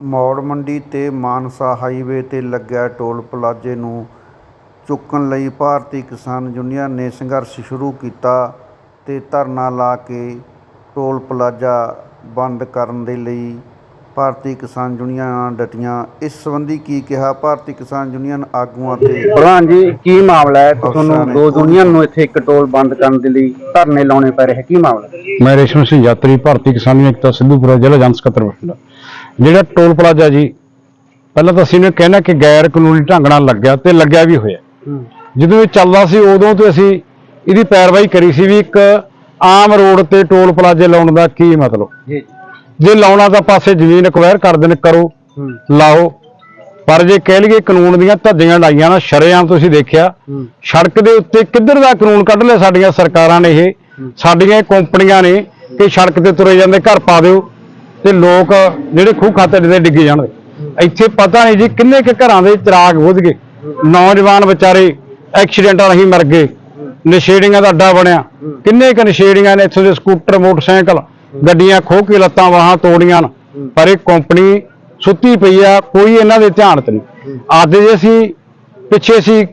ਮੌੜ ਮੰਡੀ ਤੇ ਮਾਨਸਾ ਹਾਈਵੇ ਤੇ ਲੱਗਿਆ ਟੋਲ ਪਲਾਜ਼ੇ ਨੂੰ ਚੁੱਕਣ ਲਈ ਭਾਰਤੀ ਕਿਸਾਨ ਯੂਨੀਅਨ ਨੇ ਸੰਘਰਸ਼ ਸ਼ੁਰੂ ਕੀਤਾ ਤੇ ਧਰਨਾ ਲਾ ਕੇ ਟੋਲ ਪਲਾਜ਼ਾ ਬੰਦ ਕਰਨ ਦੇ ਲਈ ਭਾਰਤੀ ਕਿਸਾਨ ਯੂਨੀਅਨਾਂ ਡਟੀਆਂ। ਇਸ ਸੰਬੰਧੀ ਕੀ ਕਿਹਾ ਭਾਰਤੀ ਕਿਸਾਨ ਯੂਨੀਅਨ ਆਗੂਆਂ ਤੇ? ਪ੍ਰਧਾਨ ਜੀ ਕੀ ਮਾਮਲਾ ਹੈ? ਤੁਹਾਨੂੰ ਦੋ ਯੂਨੀਅਨ ਨੂੰ ਇੱਥੇ ਇੱਕ ਟੋਲ ਬੰਦ ਕਰਨ ਦੇ ਲਈ ਧਰਨੇ ਲਾਉਣੇ ਪੈ ਰਹੇ। ਕੀ ਮਾਮਲਾ ਮੈਂ ਰੇਸ਼ਮ ਸਿੰਘ ਯਾਤਰੀ ਭਾਰਤੀ ਕਿਸਾਨ ਏਕਤਾ ਸਿੱਧੂਪੁਰਾ ਜ਼ਿਲ੍ਹਾ ਜਨ ਸਕੱਤਰ ਬਠਿੰਡਾ ਜਿਹੜਾ ਟੋਲ ਪਲਾਜ਼ਾ ਜੀ ਪਹਿਲਾਂ ਤਾਂ ਅਸੀਂ ਨੇ ਕਹਿਣਾ ਕਿ ਗੈਰ ਕਾਨੂੰਨੀ ਢੰਗ ਨਾਲ ਲੱਗਿਆ ਤੇ ਲੱਗਿਆ ਵੀ ਹੋਇਆ। ਜਦੋਂ ਇਹ ਚੱਲਦਾ ਸੀ ਉਦੋਂ ਤੋਂ ਅਸੀਂ ਇਹਦੀ ਪੈਰਵਾਈ ਕਰੀ ਸੀ ਵੀ ਇੱਕ ਆਮ ਰੋਡ ਤੇ ਟੋਲ ਪਲਾਜ਼ੇ ਲਾਉਣ ਦਾ ਕੀ ਮਤਲਬ। ਜੀ। ਜੇ ਲਾਉਣਾ ਤਾਂ ਪਾਸੇ ਜ਼ਮੀਨ ਅਕਵਾਇਰ ਕਰ ਦੇਣ ਕਰੋ ਲਾਓ। ਪਰ ਜੇ ਕਹਿ ਲਈਏ ਕਾਨੂੰਨ ਦੀਆਂ ਧੱਜੀਆਂ ਲਾਈਆਂ ਨਾ ਸ਼ਰੇਆਮ ਤੁਸੀਂ ਦੇਖਿਆ ਸੜਕ ਦੇ ਉੱਤੇ ਕਿੱਧਰ ਦਾ ਕਾਨੂੰਨ ਕੱਢ ਲਿਆ ਸਾਡੀਆਂ ਸਰਕਾਰਾਂ ਨੇ ਇਹ? ਸਾਡੀਆਂ ਕੰਪਨੀਆਂ ਨੇ ਕਿ ਸੜਕ ਤੇ ਤੁਰੇ ਜਾਂਦੇ ਘਰ ਪਾ ਦਿਓ। ਤੇ ਲੋਕ ਜਿਹੜੇ ਖੂਹ ਖਾਤੇ ਦੇ ਡਿੱਗੇ ਜਾਣਗੇ ਇੱਥੇ ਪਤਾ ਨਹੀਂ ਜੀ ਕਿੰਨੇ ਕੁ ਘਰਾਂ ਦੇ ਚਿਰਾਗ ਬੁਝ ਗਏ। ਨੌਜਵਾਨ ਵਿਚਾਰੇ ਐਕਸੀਡੈਂਟਾਂ ਰਾਹੀਂ ਮਰ ਗਏ। ਨਸ਼ੇੜੀਆਂ ਦਾ ਅੱਡਾ ਬਣਿਆ। ਕਿੰਨੇ ਕੁ ਨਸ਼ੇੜੀਆਂ ਨੇ ਇੱਥੋਂ ਦੇ ਸਕੂਟਰ, ਮੋਟਰਸਾਈਕਲ, ਗੱਡੀਆਂ ਖੋਹ ਕੇ ਲੱਤਾਂ ਵਾਹਾਂ ਤੋੜੀਆਂ ਪਰ ਇਹ ਕੰਪਨੀ ਸੁੱਤੀ ਪਈ ਆ, ਕੋਈ ਇਹਨਾਂ ਦੇ ਧਿਆਨ 'ਚ ਨਹੀਂ। ਅੱਜ ਜੇ ਅਸੀਂ ਪਿੱਛੇ ਸੀ,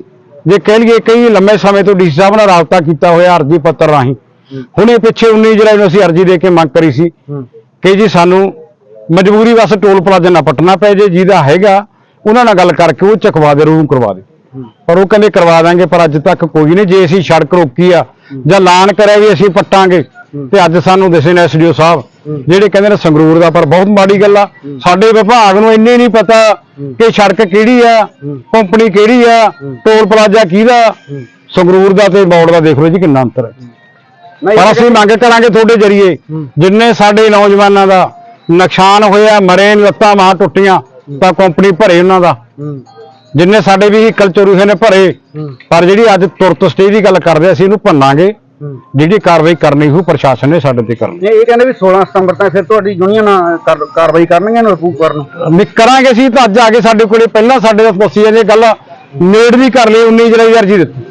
ਜੇ ਕਹਿ ਲਈਏ ਕਈ ਲੰਮੇ ਸਮੇਂ ਤੋਂ ਡੀਸੀ ਸਾਹਿਬ ਨਾਲ ਰਾਬਤਾ ਕੀਤਾ ਹੋਇਆ ਅਰਜੀ ਪੱਤਰ ਰਾਹੀਂ। ਹੁਣੇ ਪਿੱਛੇ 19 ਜੁਲਾਈ ਨੂੰ ਅਸੀਂ ਅਰਜੀ ਦੇ ਕੇ ਮੰਗ ਕਰੀ ਸੀ। ਕਿ ਜੀ ਸਾਨੂੰ ਮਜਬੂਰੀ ਵਸ ਟੋਲ ਪਲਾਜ਼ਾ ਨਾ ਪਟਣਾ ਪੈ ਜੇ, ਜਿਹਦਾ ਹੈਗਾ, ਉਹਨਾਂ ਨਾਲ ਗੱਲ ਕਰਕੇ ਉਹ ਚਕਵਾ ਦੇ, ਰੂਮ ਕਰਵਾ ਦੇ। ਪਰ ਉਹ ਕਹਿੰਦੇ ਕਰਵਾ ਦਾਂਗੇ, ਪਰ ਅੱਜ ਤੱਕ ਕੋਈ ਨਹੀਂ, ਜੇ ਅਸੀਂ ਸੜਕ ਰੋਕੀ ਆ, ਜਾਂ ਐਲਾਨ ਕਰਿਆ ਵੀ ਅਸੀਂ ਪੱਟਾਂਗੇ, ਤੇ ਅੱਜ ਸਾਨੂੰ ਦਿਸੇ ਨੇ ਐਸਡੀਓ ਸਾਹਿਬ, ਜਿਹੜੇ ਕਹਿੰਦੇ ਨੇ ਸੰਗਰੂਰ ਦਾ, ਪਰ ਬਹੁਤ ਮਾੜੀ ਗੱਲ ਆ। ਸਾਡੇ ਵਿਭਾਗ ਨੂੰ ਇੰਨੇ ਨਹੀਂ ਪਤਾ ਕਿ ਸੜਕ ਕਿਹੜੀ ਆ, ਕੰਪਨੀ ਕਿਹੜੀ ਆ, ਟੋਲ ਪਲਾਜ਼ਾ ਕਿਹਦਾ, ਸੰਗਰੂਰ ਦਾ ਤੇ ਬੌੜ ਦਾ ਦੇਖ ਲਓ ਜੀ ਕਿੰਨਾ ਅੰਤਰ ਹੈ। ਪਰ ਅਸੀਂ ਮੰਗ ਕਰਾਂਗੇ ਤੁਹਾਡੇ ਜਰੀਏ ਜਿੰਨੇ ਸਾਡੇ ਨੌਜਵਾਨਾਂ ਦਾ ਨੁਕਸਾਨ ਹੋਇਆ ਮਰੇ ਲੱਤਾਂ ਮਾਂ ਟੁੱਟੀਆਂ ਤਾਂ ਕੰਪਨੀ ਭਰੇ ਉਹਨਾਂ ਦਾ। ਜਿੰਨੇ ਸਾਡੇ ਵੀ ਵਹੀਕਲ ਚੋਰੀ ਹੋਏ ਨੇ ਭਰੇ ਪਰ ਜਿਹੜੀ ਅੱਜ ਤੁਰਤ ਸਟੇ ਦੀ ਗੱਲ ਕਰਦੇ ਅਸੀਂ ਇਹਨੂੰ ਭੰਨਾਂਗੇ। ਜਿਹੜੀ ਕਾਰਵਾਈ ਕਰਨੀ ਹੋਊ ਪ੍ਰਸ਼ਾਸਨ ਨੇ ਸਾਡੇ ਤੇ ਕਰਨੀ ਇਹ ਕਹਿੰਦੇ ਵੀ 16 ਸਤੰਬਰ ਤੱਕ ਫਿਰ ਤੁਹਾਡੀ ਯੂਨੀਅਨ ਕਰ- ਕਾਰਵਾਈ ਕਰਨਗੀਆਂ ਨੂੰ ਰਫੂ ਕਰਨ। ਕਰਾਂਗੇ ਅਸੀਂ ਤਾਂ ਅੱਜ ਆ ਕੇ ਸਾਡੇ ਕੋਲੇ ਪਹਿਲਾਂ ਸਾਡੇ ਦਾ ਪੁੱਛੀ ਜਾਂਦੀ ਗੱਲ ਨੇੜ ਵੀ ਕਰ ਲਈ 19 ਜੁਲਾਈ ਅਰਜੀ ਦਿੱਤੀ।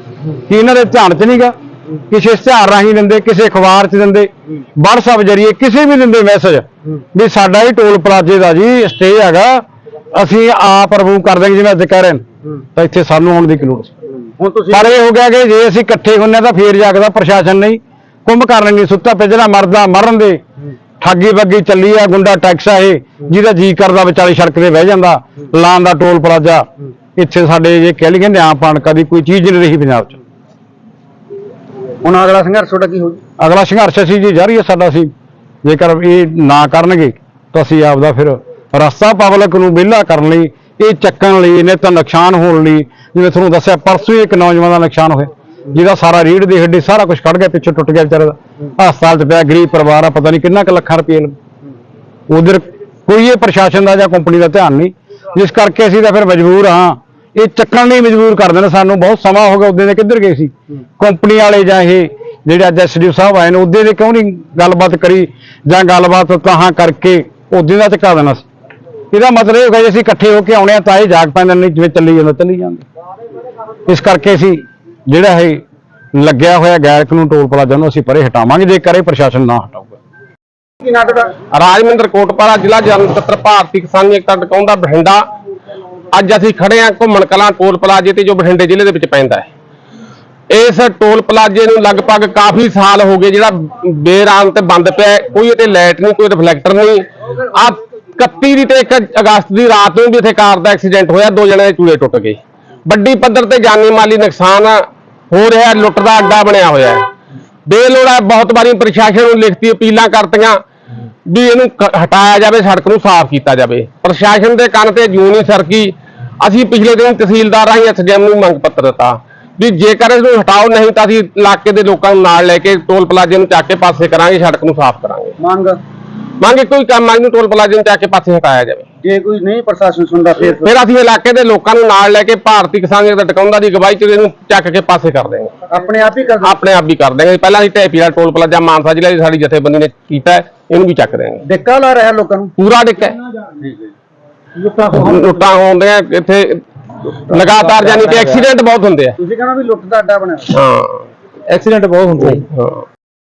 ਕਿ ਇਹਨਾਂ ਦੇ ਧਿਆਨ 'ਚ ਨਹੀਂਗਾ ਕਿਸੇ ਇਸ਼ਤਿਹਾਰ ਰਾਹੀਂ ਦਿੰਦੇ ਕਿਸੇ ਅਖਬਾਰ 'ਚ ਦਿੰਦੇ WhatsApp ਜਰੀਏ ਕਿਸੇ ਵੀ ਦਿੰਦੇ ਮੈਸੇਜ ਵੀ ਸਾਡਾ ਹੀ ਟੋਲ ਪਲਾਜ਼ੇ ਦਾ ਜੀ ਸਟੇ ਹੈਗਾ ਅਸੀਂ ਆਪ ਰਿਮੂਵ ਕਰ ਦਾਂਗੇ ਜਿਵੇਂ ਅੱਜ ਕਹਿ ਰਹੇ ਨੇ। ਤਾਂ ਇੱਥੇ ਸਾਨੂੰ ਆਉਣ ਦੀ ਲੋੜ ਸੀ? ਹੁਣ ਤੁਸੀਂ ਪਰ ਇਹ ਹੋ ਗਿਆ ਕਿ ਜੇ ਅਸੀਂ ਇਕੱਠੇ ਹੁੰਨੇ ਤਾਂ ਫੇਰ ਜਾਗਦਾ ਪ੍ਰਸ਼ਾਸਨ ਨਹੀਂ। ਕੁੰਭ ਕਰਨ ਨਹੀਂ ਸੁੱਤਾ ਪਿਆ ਮਰਦਾ ਮਰਨ ਦੇ। ਠੱਗੀ ਬੱਗੀ ਚੱਲੀ ਆ ਗੁੰਡਾ ਟੈਕਸ ਆ ਇਹ ਜਿਹਦਾ ਜੀ ਕਰਦਾ ਵਿਚਾਲੇ ਸੜਕ ਤੇ ਬਹਿ ਜਾਂਦਾ ਲਾਂ ਦਾ ਟੋਲ ਪਲਾਜ਼ਾ। ਇੱਥੇ ਸਾਡੇ ਜੇ ਕਹਿ ਲਈਏ ਨਿਆਂ ਪਾਣ ਕਦੀ ਕੋਈ ਚੀਜ਼ ਨਹੀਂ ਰਹੀ ਪੰਜਾਬ 'ਚ। ਹੁਣ ਅਗਲਾ ਸੰਘਰਸ਼ ਤੁਹਾਡਾ ਕੀ ਹੋਊ ਅਗਲਾ ਸੰਘਰਸ਼ ਅਸੀਂ ਜੀ ਜਾਰੀ ਹੈ ਸਾਡਾ ਸੀ ਜੇਕਰ ਇਹ ਨਾ ਕਰਨਗੇ, ਤਾਂ ਅਸੀਂ ਆਪਦਾ ਫਿਰ ਰਸਤਾ ਪਬਲਿਕ ਨੂੰ ਵਿਹਲਾ ਕਰਨ ਲਈ, ਇਹ ਚੱਕਣ ਲਈ, ਇਹਨੇ ਤਾਂ ਨੁਕਸਾਨ ਹੋਣ ਲਈ, ਜਿਵੇਂ ਤੁਹਾਨੂੰ ਦੱਸਿਆ, ਪਰਸੋਂ ਹੀ ਇੱਕ ਨੌਜਵਾਨ ਦਾ ਨੁਕਸਾਨ ਹੋਇਆ, ਜਿਹਦਾ ਸਾਰਾ ਰੀੜ ਦੇ ਹੱਡੀ, ਸਾਰਾ ਕੁਝ ਕੱਢ ਗਿਆ ਪਿੱਛੇ ਟੁੱਟ ਗਿਆ ਵਿਚਾਰੇ ਦਾ। ਹਸਪਤਾਲ 'ਚ ਪਿਆ, ਗਰੀਬ ਪਰਿਵਾਰ ਆ, ਪਤਾ ਨਹੀਂ ਕਿੰਨਾ ਕੁ ਲੱਖਾਂ ਰੁਪਏ ਉਧਰ ਕੋਈ ਇਹ ਪ੍ਰਸ਼ਾਸਨ ਦਾ ਜਾਂ ਕੰਪਨੀ ਦਾ ਧਿਆਨ ਨਹੀਂ, ਜਿਸ ਕਰਕੇ ਅਸੀਂ ਤਾਂ ਫਿਰ ਮਜਬੂਰ ਹਾਂ ਇਹ ਚੱਕਣ ਲਈ ਮਜਬੂਰ ਕਰ ਦੇਣ ਸਾਨੂੰ ਬਹੁਤ ਸਮਾਂ ਹੋ ਗਿਆ ਉਦੋਂ ਦੇ ਕਿੱਧਰ ਗਏ ਸੀ? ਕੰਪਨੀ ਵਾਲੇ ਜਾਂ ਇਹ ਜਿਹੜੇ ਅੱਜ ਐਸਡੀਓ ਸਾਹਿਬ ਆਏ ਨੇ ਉਦੋਂ ਦੇ ਕਿਉਂ ਨਹੀਂ ਗੱਲਬਾਤ ਕਰੀ? ਜਾਂ ਗੱਲਬਾਤ ਤਾਹਾਂ ਕਰਕੇ ਉਦੋਂ ਦਾ ਚੁਕਾ ਦੇਣਾ ਸੀ? ਇਹਦਾ ਮਤਲਬ ਇਹ ਹੋਗਾ ਜੇ ਅਸੀਂ ਇਕੱਠੇ ਹੋ ਕੇ ਆਉਣੇ ਆ ਤਾਂ ਇਹ ਜਾਗ ਪੈਂਦੇ ਨਹੀਂ ਜਿਵੇਂ ਚੱਲੀ ਜਾਂਦਾ ਚੱਲੀ ਜਾਂਦਾ। ਇਸ ਕਰਕੇ ਅਸੀਂ ਜਿਹੜਾ ਇਹ ਲੱਗਿਆ ਹੋਇਆ ਗੈਰ ਕਾਨੂੰਨ ਟੋਲ ਪਲਾਜ਼ਾ ਨੂੰ ਅਸੀਂ ਪਰੇ ਹਟਾਵਾਂਗੇ ਜੇ ਕਰੇ ਪ੍ਰਸ਼ਾਸਨ ਨਾ ਹਟਾਊਗਾ। ਰਾਜਮਿੰਦਰ ਕੋਟਪਾਰਾ ਜ਼ਿਲ੍ਹਾ ਜਨ ਸਕੱਤਰ ਭਾਰਤੀ ਕਿਸਾਨ ਏਕਤਾ ਟਿਕਾਉਂਦਾ ਬਠਿੰਡਾ। ਅੱਜ ਅਸੀਂ ਖੜੇ ਹਾਂ ਘੁੰਮਣ ਕਲਾਂ ਟੋਲ ਪਲਾਜ਼ੇ ਤੇ ਜੋ ਬਠਿੰਡੇ ਜ਼ਿਲ੍ਹੇ ਦੇ ਵਿੱਚ ਪੈਂਦਾ ਹੈ। ਇਸ ਟੋਲ ਪਲਾਜ਼ੇ ਨੂੰ ਲਗਭਗ ਕਾਫੀ ਸਾਲ ਹੋ ਗਏ ਜਿਹੜਾ ਬੇਰਾਮ ਤੇ ਬੰਦ ਪਿਆ ਹੈ। ਕੋਈ ਇਹਤੇ ਲਾਈਟ ਨਹੀਂ ਕੋਈ ਰਿਫਲੈਕਟਰ ਨਹੀਂ। ਆ 31 ਦੀ ਤੇ 1 ਅਗਸਤ ਦੀ ਰਾਤ ਨੂੰ ਵੀ ਇੱਥੇ ਕਾਰ ਦਾ ਐਕਸੀਡੈਂਟ ਹੋਇਆ ਦੋ ਜਣੇ ਦੇ ਚੂੜੇ ਟੁੱਟ ਗਏ। ਵੱਡੀ ਪੱਧਰ ਤੇ ਜਾਨੀ ਮਾਲੀ ਨੁਕਸਾਨ ਹੋ ਰਿਹਾ ਹੈ, ਲੁੱਟ ਦਾ ਅੱਡਾ ਬਣਿਆ ਹੋਇਆ ਹੈ। ਬੇਲੋੜਾ ਬਹੁਤ ਵਾਰੀ ਪ੍ਰਸ਼ਾਸਨ ਨੂੰ ਲਿਖਤੀ ਅਪੀਲਾਂ ਕਰਤੀਆਂ ਵੀ ਇਹਨੂੰ ਹਟਾਇਆ ਜਾਵੇ ਸੜਕ ਨੂੰ ਸਾਫ਼ ਕੀਤਾ ਜਾਵੇ। ਪ੍ਰਸ਼ਾਸਨ ਦੇ ਕੰਨ ਤੇ ਜੂੰ ਨਹੀਂ ਸਰਕੀ ਅਸੀਂ ਪਿਛਲੇ ਦਿਨ ਤਹਿਸੀਲਦਾਰ ਰਾਹੀਂ ਐਸਡੀਐਮ ਨੂੰ ਮੰਗ ਪੱਤਰ ਦਿੱਤਾ ਵੀ ਜੇਕਰ ਇਸ ਨੂੰ ਹਟਾਓ ਨਹੀਂ ਤਾਂ ਅਸੀਂ ਇਲਾਕੇ ਦੇ ਲੋਕਾਂ ਨੂੰ ਨਾਲ ਲੈ ਕੇ ਟੋਲ ਪਲਾਜ਼ੇ ਨੂੰ ਚੱਕ ਕੇ ਪਾਸੇ ਕਰਾਂਗੇ ਸੜਕ ਨੂੰ ਸਾਫ਼ ਕਰਾਂਗੇ। ਮੰਗ? ਮੰਗ ਕੋਈ ਕੰਮ ਆ ਨੂੰ ਟੋਲ ਪਲਾਜ਼ੇ ਨੂੰ ਚੱਕ ਕੇ ਪਾਸੇ ਹਟਾਇਆ ਜਾਵੇ। ਜੇ ਕੋਈ ਨਹੀਂ ਪ੍ਰਸ਼ਾਸਨ ਸੁਣਦਾ ਫਿਰ ਫਿਰ ਅਸੀਂ ਇਲਾਕੇ ਦੇ ਲੋਕਾਂ ਨੂੰ ਨਾਲ ਲੈ ਕੇ ਭਾਰਤੀ ਕਿਸਾਨ ਦਾ ਟਿਕਾਉਂਦਾ ਦੀ ਗਵਾਹੀ ਚ ਇਹਨੂੰ ਚੱਕ ਕੇ ਪਾਸੇ ਕਰ ਦੇਵਾਂਗੇ। ਆਪਣੇ ਆਪ ਹੀ ਕਰ। ਆਪਣੇ ਆਪ ਵੀ ਕਰ ਦੇਵਾਂਗੇ। ਪਹਿਲਾਂ ਅਸੀਂ ਢੇਪੀ ਦਾ ਟੋਲ ਪਲਾਜ਼ਾ ਮਾਨਸਾ ਜ਼ਿਲ੍ਹੇ ਦੀ ਸਾਡੀ ਜਥੇਬੰਦੀ ਨੇ ਕੀਤਾ ਹੈ, ਇਹਨੂੰ ਵੀ ਚੱਕ ਦੇਵਾਂਗੇ। ਡਿੱਕਾ ਲਾ ਰਿਹਾ ਲੋਕਾਂ ਨੂੰ? ਪੂਰਾ ਡਿੱਕ ਹੈ। ਠੀਕ ਹੈ ਲੁੱਟਾਂ ਹੁੰਦੀਆਂ। ਇੱਥੇ ਲਗਾਤਾਰ ਯਾਨੀ ਕਿ ਐਕਸੀਡੈਂਟ ਬਹੁਤ ਹੁੰਦੇ ਆ। ਤੁਸੀਂ ਕਹਿੰਦਾ ਵੀ ਲੁੱਟ ਦਾ ਅੱਡਾ ਬਣਿਆ। ਹਾਂ। ਐਕਸੀਡੈਂਟ ਬਹੁਤ ਹੁੰਦੇ ਹਾਂ।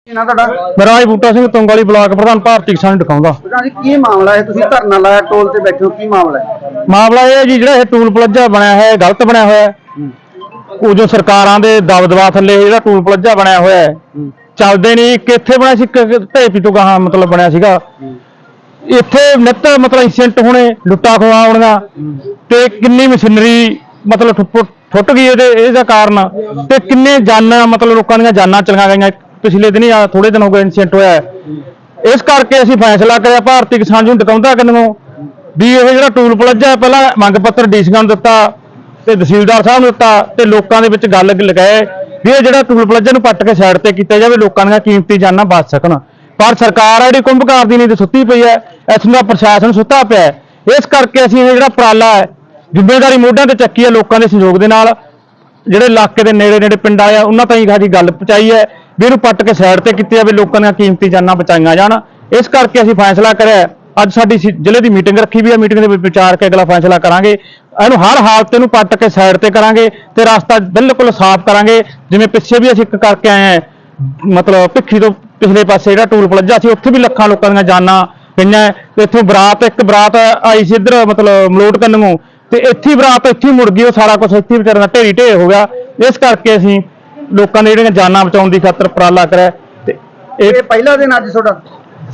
ਇਹਨਾਂ ਤੁਹਾਡਾ? ਮੇਰਾ ਜੀ ਬੂਟਾ ਸਿੰਘ ਤੁੰਗ ਵਾਲੀ ਬਲਾਕ ਪ੍ਰਧਾਨ ਭਾਰਤੀ ਕਿਸਾਨ ਦਿਖਾਉਂਦਾ। ਪਤਾ ਜੀ ਕੀ ਮਾਮਲਾ ਹੈ? ਤੁਸੀਂ ਧਰਨਾ ਲਾਇਆ ਟੋਲ ਤੇ ਬੈਠੇ ਹੋ ਕੀ ਮਾਮਲਾ ਹੈ? ਮਾਮਲਾ ਇਹ ਹੈ ਜੀ ਜਿਹੜਾ ਇਹ ਟੂਲ ਪਲਾਜ਼ਾ ਬਣਿਆ ਹੈ ਇਹ ਗਲਤ ਬਣਿਆ ਹੋਇਆ ਹੈ। ਕੁਝ ਸਰਕਾਰਾਂ ਦੇ ਦਬਦਬਾ ਥੱਲੇ ਇਹ ਜਿਹੜਾ ਟੂਲ ਪਲਾਜ਼ਾ ਬਣਿਆ ਹੋਇਆ ਹੈ ਚੱਲਦੇ ਨਹੀਂ ਇੱਕ ਇੱਥੇ ਬਣਿਆ ਸੀ ਢੇਪੀ ਤੋਂ ਗਾਹਾਂ ਮਤਲਬ ਬਣਿਆ ਸੀਗਾ। ਇੱਥੇ ਨਿੱਤ ਮਤਲਬ ਇੰਸੀਡੈਂਟ ਹੋਣੇ ਲੁੱਟਾਂ ਖੋਹਾਂ ਹੋਣੀਆਂ ਤੇ ਕਿੰਨੀ ਮਸ਼ੀਨਰੀ ਮਤਲਬ ਠੁੱਪ- ਗਈ ਇਹਦੇ ਇਹਦਾ ਕਾਰਨ ਤੇ ਕਿੰਨੇ ਜਾਨਾਂ ਮਤਲਬ ਲੋਕਾਂ ਦੀਆਂ ਜਾਨਾਂ ਚਲੀਆਂ ਗਈਆਂ। ਪਿਛਲੇ ਦਿਨੀ ਆ ਥੋੜੇ ਦਿਨ ਹੋ ਗਏ ਇੰਸੀਡੈਂਟ ਹੋਇਆ ਇਸ ਕਰਕੇ ਅਸੀਂ ਫੈਸਲਾ ਕਰਿਆ ਭਾਰਤੀ ਕਿਸਾਨ ਨੂੰ ਟਿਕਾਉਂਦਾ ਕਿੰਨੋਂ ਵੀ ਇਹ ਜਿਹੜਾ ਟੂਲ ਪਲਾਜ਼ਾ ਹੈ, ਪਹਿਲਾਂ ਮੰਗ ਪੱਤਰ ਡੀਸੀਆਂ ਨੂੰ ਦਿੱਤਾ ਤੇ ਤਹਿਸੀਲਦਾਰ ਸਾਹਿਬ ਨੂੰ ਦਿੱਤਾ ਤੇ ਲੋਕਾਂ ਦੇ ਵਿੱਚ ਗੱਲ ਲਗਾਏ ਵੀ ਇਹ ਜਿਹੜਾ ਟੂਲ ਪਲਾਜ਼ਾ ਨੂੰ ਪੱਟ ਕੇ ਸਾਈਡ ਤੇ ਕੀਤਾ ਜਾਵੇ ਲੋਕਾਂ ਦੀਆਂ ਕੀਮਤੀ ਜਾਨਾਂ ਬਚ ਸਕਣ। ਪਰ ਸਰਕਾਰ ਆ ਜਿਹੜੀ ਕੁੰਭਕਾਰ ਦੀ ਨਹੀਂ ਨੀਂਦ ਸੁੱਤੀ ਪਈ ਹੈ ਇੱਥੋਂ ਦਾ ਪ੍ਰਸ਼ਾਸਨ ਸੁੱਤਾ ਪਿਆ ਹੈ। ਇਸ ਕਰਕੇ ਅਸੀਂ ਇਹ ਜਿਹੜਾ ਉਪਰਾਲਾ ਹੈ, ਜ਼ਿੰਮੇਵਾਰੀ ਮੋਢਿਆਂ ਤੇ ਚੱਕੀ ਹੈ ਲੋਕਾਂ ਦੇ ਸਹਿਯੋਗ ਦੇ ਨਾਲ ਜਿਹੜੇ ਇਲਾਕੇ ਦੇ ਨੇੜੇ ਨੇੜੇ ਪਿੰਡ ਆਏ ਆ, ਉਹਨਾਂ ਤਾਈਂ ਸਾਡੀ ਗੱਲ ਪਹੁੰਚਾਈ ਹੈ ਵੀ ਇਹਨੂੰ ਪੱਟ ਕੇ ਸਾਈਡ ਤੇ ਕੀਤੀ ਜਾਵੇ, ਲੋਕਾਂ ਦੀਆਂ ਕੀਮਤੀ ਜਾਨਾਂ ਬਚਾਈਆਂ ਜਾਣ ਇਸ ਕਰਕੇ ਅਸੀਂ ਫੈਸਲਾ ਕਰਿਆ ਹੈ। ਅੱਜ ਸਾਡੀ ਸੀ- ਜ਼ਿਲ੍ਹੇ ਦੀ ਮੀਟਿੰਗ ਰੱਖੀ ਵੀ ਹੈ, ਮੀਟਿੰਗ ਦੇ ਵਿੱਚ ਵਿਚਾਰ ਕੇ ਅਗਲਾ ਫੈਸਲਾ ਕਰਾਂਗੇ ਇਹਨੂੰ ਹਰ ਹਾਲਤ ਤੇ ਇਹਨੂੰ ਪੱਟ ਕੇ ਸਾਈਡ ਤੇ ਕਰਾਂਗੇ ਤੇ ਰਸਤਾ ਬਿਲਕੁਲ ਸਾਫ਼ ਕਰਾਂਗੇ ਜਿਵੇਂ ਪਿੱਛੇ ਵੀ ਅਸੀਂ ਇੱਕ ਕਰਕੇ ਆਏ ਹਾਂ, ਮਤਲਬ ਭਿੱਖੀ ਤੋਂ ਪਿਛਲੇ ਪਾਸੇ ਜਿਹੜਾ ਟੂਲ ਪਲਾਜ਼ਾ ਸੀ ਉੱਥੇ ਵੀ ਲੱਖਾਂ ਲੋਕਾਂ ਦੀਆਂ ਜਾਨਾਂ ਗਈਆਂ ਤੇ ਇੱਥੋਂ ਬਰਾਤ ਇੱਕ ਬਰਾਤ ਆਈ ਸੀ ਇੱਧਰ ਮਤਲਬ ਮਲੋਟ ਕੰਨੂ ਤੇ ਇੱਥੇ ਬਰਾਤ ਇੱਥੇ ਮੁੜ ਗਈ ਉਹ ਸਾਰਾ ਕੁਝ ਇੱਥੇ ਵਿਚਾਰਿਆਂ ਦਾ ਢੇਰੀ ਢੇਰ ਹੋ ਗਿਆ। ਇਸ ਕਰਕੇ ਅਸੀਂ ਲੋਕਾਂ ਦੇ ਜਿਹੜੀਆਂ ਜਾਨਾਂ ਬਚਾਉਣ ਦੀ ਖਾਤਰ ਉਪਰਾਲਾ ਕਰਿਆ। ਤੇ ਇਹ ਇਹ ਪਹਿਲਾ ਦਿਨ ਅੱਜ ਤੁਹਾਡਾ?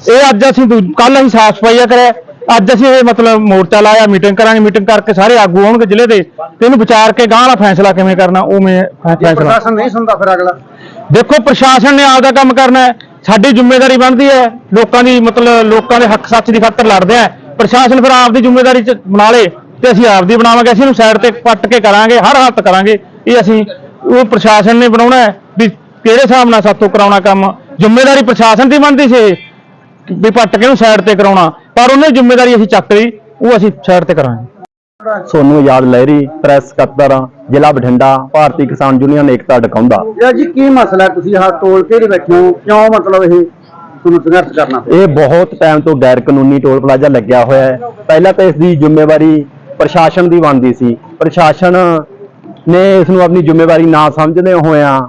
ਇਹ ਅੱਜ ਅਸੀਂ ਕੱਲ ਅਸੀਂ ਸਾਫ਼ ਸਫਾਈਆ ਕਰਿਆ। ਅੱਜ ਅਸੀਂ ਇਹ ਮਤਲਬ ਮੋਰਚਾ ਲਾਇਆ ਮੀਟਿੰਗ ਕਰਾਂਗੇ ਮੀਟਿੰਗ ਕਰਕੇ ਸਾਰੇ ਆਗੂ ਆਉਣਗੇ ਜ਼ਿਲ੍ਹੇ ਦੇ। ਤੇ ਇਹਨੂੰ ਵਿਚਾਰ ਕੇ ਗਾਂਹ ਵਾਲਾ ਫੈਸਲਾ ਕਿਵੇਂ ਕਰਨਾ ਉਹ ਮੈਂ ਜੇ ਫੈਸਲਾ। ਪ੍ਰਸ਼ਾਸਨ ਨਹੀਂ ਸੁਣਦਾ ਫਿਰ ਅਗਲਾ? ਦੇਖੋ ਪ੍ਰਸ਼ਾਸਨ ਨੇ ਆਪਦਾ ਕੰਮ ਕਰਨਾ ਹੈ। ਸਾਡੀ ਜ਼ਿੰਮੇਵਾਰੀ ਬਣਦੀ ਹੈ, ਲੋਕਾਂ ਦੀ ਮਤਲਬ ਲੋਕਾਂ ਦੇ ਹੱਕ ਸੱਚ ਦੀ ਖਾਤਰ ਲੜਦੇ ਆ ਪ੍ਰਸ਼ਾਸਨ ਫਿਰ ਆਪਦੀ ਜ਼ਿੰਮੇਵਾਰੀ ਚ ਬਣਾ ਲੇ ਤੇ ਅਸੀਂ ਆਪਦੀ ਬਣਾਵਾਂਗੇ, ਅਸੀਂ ਇਹਨੂੰ ਸਾਈਡ ਤੇ ਪੱਟ ਕੇ ਕਰਾਂਗੇ, ਹਰ ਹਾਲਤ ਕਰਾਂਗੇ। ਇਹ ਅਸੀਂ, ਉਹ ਪ੍ਰਸ਼ਾਸਨ ਨੇ ਬਣਾਉਣਾ ਹੈ ਵੀ ਕਿਹੜੇ ਹਿਸਾਬ ਨਾਲ ਸਾਥੋਂ ਕਰਾਉਣਾ ਕੰਮ? ਜ਼ਿੰਮੇਵਾਰੀ ਪ੍ਰਸ਼ਾਸਨ ਦੀ ਬਣਦੀ ਸੀ ਵੀ ਪੱਟ ਕੇ ਨੂੰ ਸਾਈਡ ਤੇ ਕਰਾਉਣਾ। ਪਰ ਉਹਨੇ ਜ਼ਿੰਮੇਵਾਰੀ ਅਸੀਂ ਚੱਕ ਲਈ, ਉਹ ਅਸੀਂ ਸਾਈਡ ਤੇ ਕਰਾਂਗੇ। ਸੋਨੂੰ ਆਜ਼ਾਦ ਲਹਿਰੀ ਪ੍ਰੈਸ ਸਕੱਤਰ ਜ਼ਿਲ੍ਹਾ ਬਠਿੰਡਾ ਭਾਰਤੀ ਕਿਸਾਨ ਯੂਨੀਅਨ ਏਕਤਾ ਡਕਾਉਂਦਾ। ਯਾ ਜੀ ਕੀ ਮਸਲਾ ਹੈ? ਤੁਸੀਂ ਹਾਂ ਟੋਲ ਤੇ ਬੈਠੇ ਹੋ? ਕਿਉਂ ਮਤਲਬ ਇਹ ਤੁਹਾਨੂੰ ਸੰਘਰਸ਼ ਕਰਨਾ ਪਿਆ? ਇਹ ਬਹੁਤ ਟਾਈਮ ਤੋਂ ਗੈਰ ਕਾਨੂੰਨੀ ਟੋਲ ਪਲਾਜ਼ਾ ਲੱਗਿਆ ਹੋਇਆ ਹੈ। ਪਹਿਲਾਂ ਤਾਂ ਇਸ ਦੀ ਜ਼ਿੰਮੇਵਾਰੀ ਪ੍ਰਸ਼ਾਸਨ ਦੀ ਬਣਦੀ ਸੀ। ਪ੍ਰਸ਼ਾਸਨ ਨੇ ਇਸ ਨੂੰ ਆਪਣੀ ਜ਼ਿੰਮੇਵਾਰੀ ਨਾ ਸਮਝਦੇ ਹੋਇਆਂ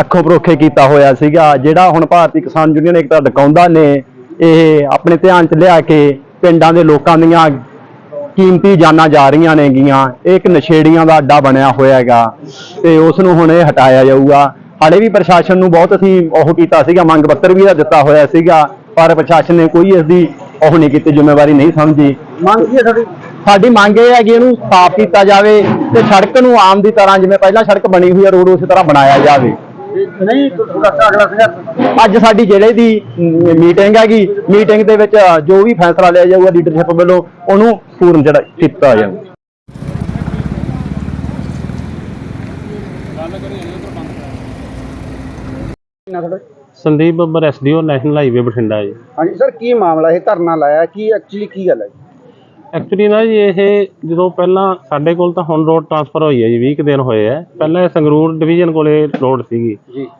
ਅੱਖੋਂ ਪਰੋਖੇ ਕੀਤਾ ਹੋਇਆ ਸੀਗਾ ਜਿਹੜਾ ਹੁਣ ਭਾਰਤੀ ਕਿਸਾਨ ਯੂਨੀਅਨ ਏਕਤਾ ਡਕਾਉਂਦਾ ਨੇ ਇਹ ਆਪਣੇ ਧਿਆਨ 'ਚ ਲਿਆ ਕੇ ਪਿੰਡਾਂ ਦੇ ਲੋਕਾਂ ਦੀਆਂ ਕੀਮਤੀ ਜਾਨਾਂ ਜਾ ਰਹੀਆਂ ਨੇਗੀਆਂ। ਇਹ ਇੱਕ ਨਸ਼ੇੜੀਆਂ ਦਾ ਅੱਡਾ ਬਣਿਆ ਹੋਇਆ ਹੈਗਾ ਤੇ ਉਸ ਨੂੰ ਹੁਣ ਇਹ ਹਟਾਇਆ ਜਾਊਗਾ। ਹਾਲੇ ਵੀ ਪ੍ਰਸ਼ਾਸਨ ਨੂੰ ਬਹੁਤ ਅਸੀਂ ਉਹ ਕੀਤਾ ਸੀਗਾ ਮੰਗ ਪੱਤਰ ਵੀ ਇਹਦਾ ਦਿੱਤਾ ਹੋਇਆ ਸੀਗਾ ਪਰ ਪ੍ਰਸ਼ਾਸਨ ਨੇ ਕੋਈ ਇਸ ਦੀ ਉਹ ਨਹੀਂ ਕੀਤੀ ਜ਼ਿੰਮੇਵਾਰੀ ਨਹੀਂ ਸਮਝੀ। ਮੰਗ ਕੀ ਹੈ ਤੁਹਾਡੀ? ਸਾਡੀ ਮੰਗ ਇਹ ਹੈ ਕਿ ਇਹਨੂੰ ਸਾਫ਼ ਕੀਤਾ ਜਾਵੇ ਤੇ ਸੜਕ ਨੂੰ ਆਮ ਦੀ ਤਰ੍ਹਾਂ ਜਿਵੇਂ ਪਹਿਲਾਂ ਸੜਕ ਬਣੀ ਹੋਈ ਹੈ ਰੋਡ ਉਸੇ ਤਰ੍ਹਾਂ ਬਣਾਇਆ ਜਾਵੇ। ਨਹੀਂ ਤੁਹਾਡਾ ਅਗਲਾ ਸੰਘਰਸ਼ ਅੱਜ ਸਾਡੀ ਜ਼ਿਲ੍ਹੇ ਦੀ ਮੀਟਿੰਗ ਹੈਗੀ ਮੀਟਿੰਗ ਦੇ ਵਿੱਚ ਜੋ ਵੀ ਫੈਸਲਾ ਲਿਆ ਜਾਊਗਾ ਲੀਡਰਸ਼ਿਪ ਵੱਲੋਂ ਉਹਨੂੰ ਪੂਰਨ ਜਿਹੜਾ ਕੀਤਾ ਜਾਊਗਾ Sandeep Babbar SDO national highway Bathinda ji. ਹਾਂਜੀ ਸਰ ਕੀ ਮਾਮਲਾ ਇਹ ਧਰਨਾ ਲਾਇਆ? ਕੀ ਐਕਚੁਅਲੀ ਕੀ ਗੱਲ ਹੈ? ਜੀ? ਐਕਚੁਅਲੀ ਨਾ ਜੀ ਇਹ ਜਦੋਂ ਪਹਿਲਾਂ ਸਾਡੇ ਕੋਲ ਤਾਂ ਹੁਣ ਰੋਡ ਟ੍ਰਾਂਸਫਰ ਹੋਈ ਹੈ ਜੀ 20 ਕੁ ਦਿਨ ਹੋਏ ਆ ਪਹਿਲਾਂ ਇਹ ਸੰਗਰੂਰ ਡਿਵੀਜ਼ਨ ਕੋਲੇ ਰੋਡ ਸੀਗੀ।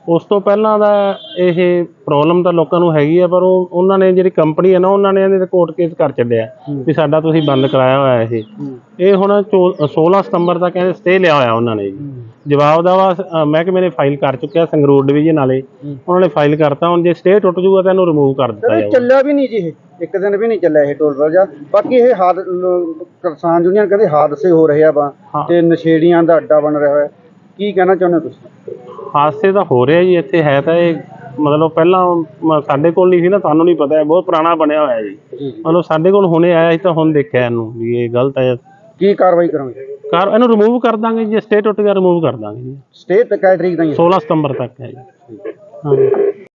ਉਸ ਤੋਂ ਪਹਿਲਾਂ ਦਾ ਇਹ ਪ੍ਰੋਬਲਮ ਤਾਂ ਲੋਕਾਂ ਨੂੰ ਹੈਗੀ ਆ ਪਰ ਉਹ ਉਹਨਾਂ ਨੇ ਜਿਹੜੀ ਕੰਪਨੀ ਹੈ ਨਾ ਉਹਨਾਂ ਨੇ ਇਹਦੇ ਕੋਰਟ ਕੇਸ ਕਰ ਛੱਡਿਆ। ਵੀ ਸਾਡਾ ਤੁਸੀਂ ਬੰਦ ਕਰਾਇਆ ਹੋਇਆ ਇਹ। ਇਹ ਹੁਣ ਚੌ- 16 ਸਤੰਬਰ ਤੱਕ ਕਹਿੰਦੇ ਸਟੇ ਲਿਆ ਹੋਇਆ ਉਹਨਾਂ ਨੇ ਜੀ। ਜਵਾਬ ਦਾ ਵਾ ਮਹਿਕਮੇ ਨੇ ਫਾਈਲ ਕਰ ਚੁੱਕਿਆ ਸੰਗਰੂਰ ਡਿਵੀਜ਼ਨ ਵਾਲੇ। ਉਹਨਾਂ ਨੇ ਫਾਈਲ ਕਰਤਾ ਹੁਣ ਜੇ ਸਟੇ ਟੁੱਟ ਜੂਗਾ ਤਾਂ ਇਹਨੂੰ ਰਿਮੂਵ ਕਰ ਦਿੱਤਾ ਜਾਊਗਾ। ਚੱਲਿਆ ਵੀ ਨਹੀਂ ਜੀ ਇਹ। ਇੱਕ ਦਿਨ ਵੀ ਨਹੀਂ ਚੱਲਿਆ ਇਹ ਟੋਲ ਪਲਾਜ਼ਾ। ਬਾਕੀ ਇਹ ਹਾਦ ਲ- ਕਿਸਾਨ ਯੂਨੀਅਨ ਕਹਿੰਦੇ ਹਾਦਸੇ ਹੋ ਰਹੇ ਆ ਵਾ ਹਾਂ। ਤੇ ਨਸ਼ੇੜੀਆਂ ਦਾ ਅੱਡਾ ਬਣ ਰਿਹਾ ਹੈ ਕੀ ਕਹਿਣਾ ਚਾਹੁੰਦੇ ਹੋ ਤੁਸੀਂ? ਹਾਦਸੇ ਤਾਂ ਹੋ ਰਿਹਾ ਜੀ ਇੱਥੇ ਹੈ ਤਾਂ ਇਹ ਮਤਲਬ ਪਹਿਲਾਂ ਮ- ਸਾਡੇ ਕੋਲ ਨਹੀਂ ਸੀ ਨਾ ਸਾਨੂੰ ਨਹੀਂ ਪਤਾ ਇਹ ਬਹੁਤ ਪੁਰਾਣਾ ਬਣਿਆ ਹੋਇਆ ਜੀ। ਜੀ ਮਤਲਬ ਸਾਡੇ ਕੋਲ ਹੁਣੇ ਆਇਆ ਸੀ ਤਾਂ ਹੁਣ ਦੇਖਿਆ ਇਹਨੂੰ ਵੀ ਇਹ ਗਲਤ ਹੈ। ਕੀ ਕਾਰਵਾਈ ਕਰੋਗੇ? ਕਾਰ ਇਹਨੂੰ ਰਿਮੂਵ ਕਰ ਦਾਂਗੇ ਜੇ ਸਟੇ ਟੁੱਟ ਗਿਆ ਰਿਮੂਵ ਕਰ ਦਾਂਗੇ ਜੀ। ਸਟੇ ਤੇ ਤਰੀਕ ਹੀ ਹੈ? 16 ਸਤੰਬਰ ਤੱਕ ਹੈ ਜੀ। ਹਾਂ।